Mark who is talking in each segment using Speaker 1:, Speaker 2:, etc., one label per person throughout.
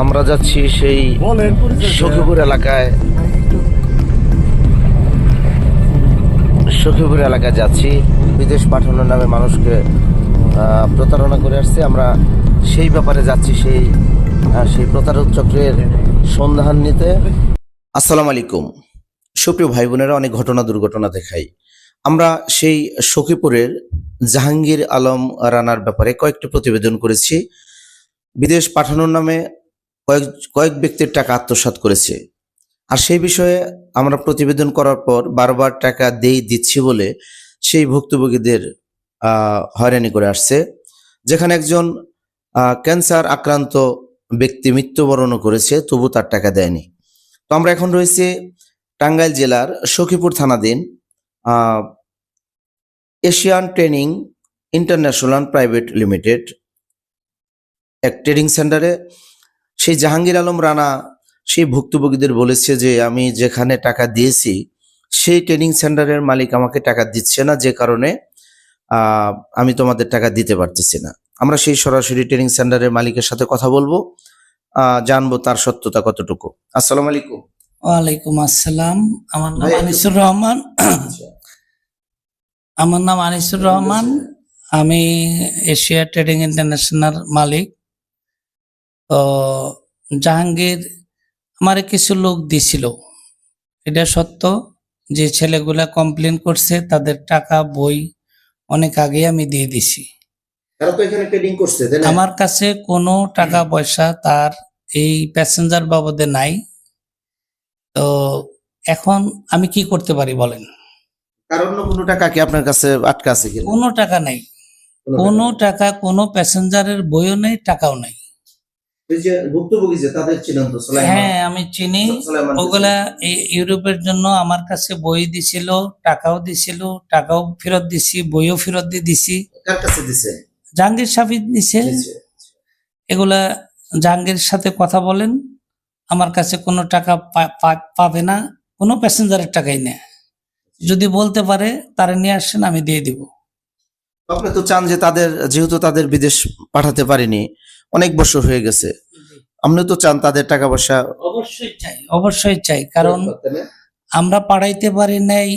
Speaker 1: আমরা যাচ্ছি সেই সখীপুর এলাকায়। সখীপুর এলাকায় যাচ্ছি। বিদেশ পাঠানোর নামে মানুষকে আহ, প্রতারণা করে আসছে। আমরা সেই ব্যাপারে যাচ্ছি সেই আহ, সেই প্রতারক চক্রের সন্ধান নিতে। আসসালামু আলাইকুম। সুপ্রিয় ভাই বোনেরা অনেক ঘটনা দুর্ঘটনা দেখাই। আমরা সেই সখীপুরের জাহাঙ্গীর আলম রানার ব্যাপারে কয়েকটি প্রতিবেদন করেছি। বিদেশ পাঠানোর নামে কয়েক কয়েক ব্যক্তির টাকা আত্মসাৎ করেছে। আর সেই বিষয়ে আমরা প্রতিবেদন করার পর বারবার টাকা দেই, দিচ্ছি বলে সেই ভুক্তভোগীদের হয়রানি করে আসছে। যেখানে একজন ক্যান্সার আক্রান্ত ব্যক্তি মৃত্যুবরণও করেছে, তবু তার টাকা দেয়নি। তো আমরা এখন রয়েছে টাঙ্গাইল জেলার সখীপুর থানাধীন Asian training international private limited, এক ট্রেডিং সেন্টারে। সেই জাহাঙ্গীর আলম রানা সেই ভুক্তভোগীদের বলেছে যে আমি যেখানে টাকা দিয়েছি সেই ট্রেনিং সেন্টারের মালিক আমাকে টাকা দিচ্ছে না যে কারণে আমি তোমাদের টাকা দিতে পারতেছি না। আমরা সেই সরাসরি ট্রেনিং সেন্টারের মালিকের সাথে কথা বলব। আহ, জানব তার সত্যতা কতটুকু। আসসালামু আলাইকুম।
Speaker 2: ওয়ালাইকুম আসসালাম। আমার নাম আনিসুর রহমান। আমার নাম আনিসুর রহমান। আমি এশিয়া ট্রেডিং ইন্টারন্যাশনাল মালিক। জাহাঙ্গীর আমার কিছু লোক দিছিল। এটা সত্য যে ছেলেগুলা কমপ্লেন করছে তাদের টাকা বই অনেক আগে আমি দিয়ে দিছি। আমার কাছে কোনো টাকা পয়সা তার এই প্যাসেঞ্জার বাবদে নাই। তো এখন আমি কি করতে পারি বলেন?
Speaker 1: অন্য কোনো টাকা কি আপনার কাছে আটকা আছে কিনা?
Speaker 2: টাকা নেই। কোনো টাকা কোনো প্যাসেঞ্জারের বইও নেই টাকাও নেই।
Speaker 1: যে ভুক্তভোগী যে তাদের ছিলেন তো
Speaker 2: হ্যাঁ আমি চিনি। ওগুলা ইউরোপের জন্য আমার কাছে বই দিছিল টাকাও দিছিল টাকাও ফেরত দিছি বইও ফেরত দিয়ে দিছি।
Speaker 1: কার কাছে দিছে?
Speaker 2: জাহাঙ্গীর সাফিদ দিছে।
Speaker 1: দিছে।
Speaker 2: এগুলা জাহাঙ্গীর সাথে কথা বলেন আমার কাছে কোনো টাকা পাবে না কোনো প্যাসেঞ্জারের টাকাই নেই। যদি বলতে পারে তারা নিয়ে আসেন আমি দিয়ে দিব।
Speaker 1: আপনি তো চান যে তাদের যেহেতু তাদের বিদেশ পাঠাতে পারেনি অনেক বছর হয়ে গেছে। আপনি তো চান তাদের টাকা পয়সা
Speaker 2: অবশ্যই চাই অবশ্যই চাই কারণ? আমরা পাঠাইতে পারি নাই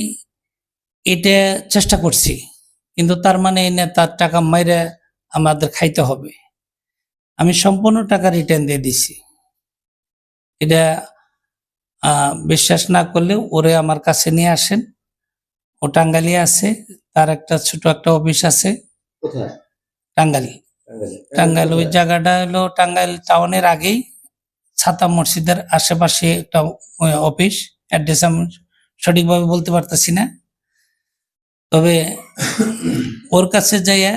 Speaker 2: এটা চেষ্টা করছি। কিন্তু তার মানে এই না তার টাকা মাইরে আমাদের খাইতে হবে। আমি সম্পূর্ণ টাকা রিটার্ন দিয়ে দিছি। এটা বিশ্বাস না করলে ওরে আমার কাছে নিয়ে আসেন। ও টাঙ্গালি আছে তার একটা ছোট একটা অফিস আছে। টাঙ্গালি টাঙ্গাইল ওই জায়গাটা হলো টাঙ্গাইল টাউনের আগেই ছাতা মসজিদের আশেপাশে একটা অফিস। অ্যাড্রেস আমি সঠিকভাবে বলতে পারতেছি না। তবে ওর কাছে যাইয়া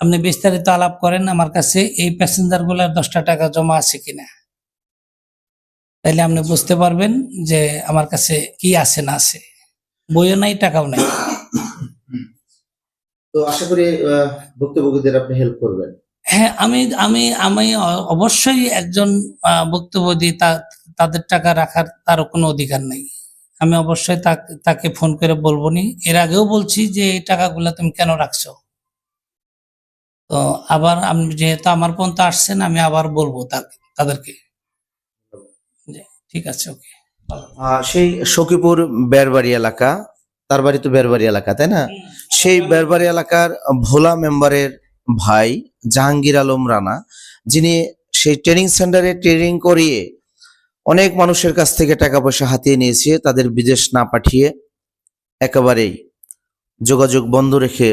Speaker 2: আপনি বিস্তারিত আলাপ করেন, আমার কাছে এই প্যাসেঞ্জারগুলার দশটা টাকা জমা আছে কিনা। তাইলে আপনি বুঝতে পারবেন যে আমার কাছে কি আছে না আছে। বইও নাই, টাকাও নাই।
Speaker 1: তো আশা করি ভুক্তভোগীদের আপনি হেল্প করবেন।
Speaker 2: হ্যাঁ আমি আমি আমি অবশ্যই একজন ভুক্তভোগী তাদের টাকা রাখার তার কোনো অধিকার নেই। আমি অবশ্যই তাকে ফোন করে বলব নি। এর আগেও বলছি যে এই টাকাগুলো তুমি কেন রাখছো? তো আবার আমি যেহেতু আমার পর্যন্ত আসছেন আমি আবার বলব তাদেরকে। ঠিক আছে ওকে।
Speaker 1: সেই সখীপুর বেরবাড়ি এলাকা তার বাড়ি তো বেরবাড়ি এলাকা তাই না? সেই বেরবাড়ি এলাকার ভোলা মেম্বারের ভাই জাহাঙ্গীর আলম রানা, যিনি সেই ট্রেনিং সেন্টারে ট্রেনিং করিয়ে অনেক মানুষের কাছ থেকে টাকা পয়সা হাতিয়ে নিয়েছে, তাদের বিদেশ না পাঠিয়ে একেবারেই যোগাযোগ বন্ধ রেখে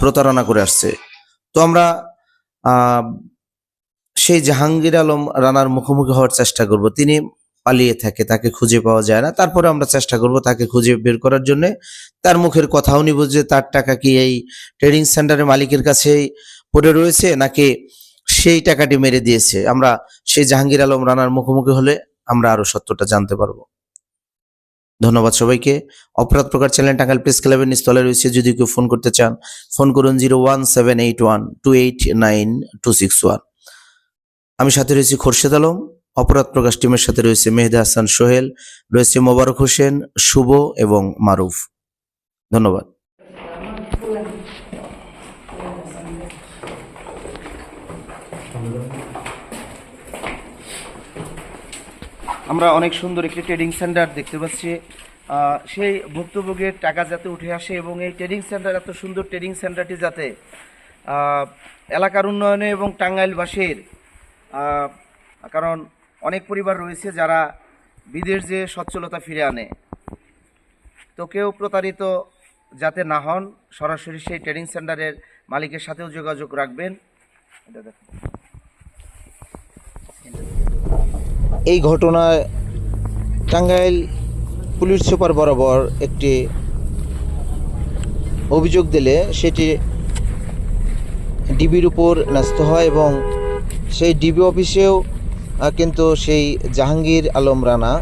Speaker 1: প্রতারণা করে আসছে। তো আমরা সেই জাহাঙ্গীর আলম রানার মুখোমুখি হওয়ার চেষ্টা করব। তিনি পালিয়ে থাকে, তাকে খুঁজে পাওয়া যায় না। তারপরে আমরা চেষ্টা করব তাকে খুঁজে বের করার জন্য। তার মুখের কথাও নিব যে তার টাকা কি এই ট্রেডিং সেন্টারের মালিকের কাছেই পড়ে রয়েছে, নাকি সেই টাকাটি মেরে দিয়েছে। আমরা সেই জাহাঙ্গীর আলম রানার মুখোমুখি হলে আমরা আরও সত্যটা জানতে পারব। ধন্যবাদ সবাইকে। অপরাধ প্রকার চ্যানেল টাঙ্গাইল প্রেস ক্লাবের নিস্তলে রয়েছে। যদি কেউ ফোন করতে চান, ফোন করুন zero one seven eight one two eight nine two six one. আমি সাথে রয়েছি খোরশেদ আলম। অপরাধ প্রকাশ টিমের সাথে রয়েছে মেহেদা হাসান সোহেল, রয়েছে মোবারক হোসেন, শুভ এবং মারুফ। ধন্যবাদ। আমরা অনেক সুন্দর একটি ট্রেডিং সেন্টার দেখতে পাচ্ছি। সেই ভুক্তভোগের টাকা যাতে উঠে আসে এবং এই ট্রেডিং সেন্টার, এত সুন্দর ট্রেডিং সেন্টারটি যাতে এলাকার উন্নয়নে এবং টাঙ্গাইলবাসীর কারণ অনেক পরিবার রয়েছে যারা বিদেশ যে সচ্ছলতা ফিরে আনে। তো কেউ প্রতারিত যাতে না হন, সরাসরি সেই ট্রেনিং সেন্টারের মালিকের সাথেও যোগাযোগ রাখবেন। এই ঘটনায় টাঙ্গাইল পুলিশ সুপার বরাবর একটি অভিযোগ দিলে সেটি ডিবির উপর ন্যস্ত হয় এবং সেই ডিবি অফিসেও কিন্তু সেই জাহাঙ্গীর আলম রানা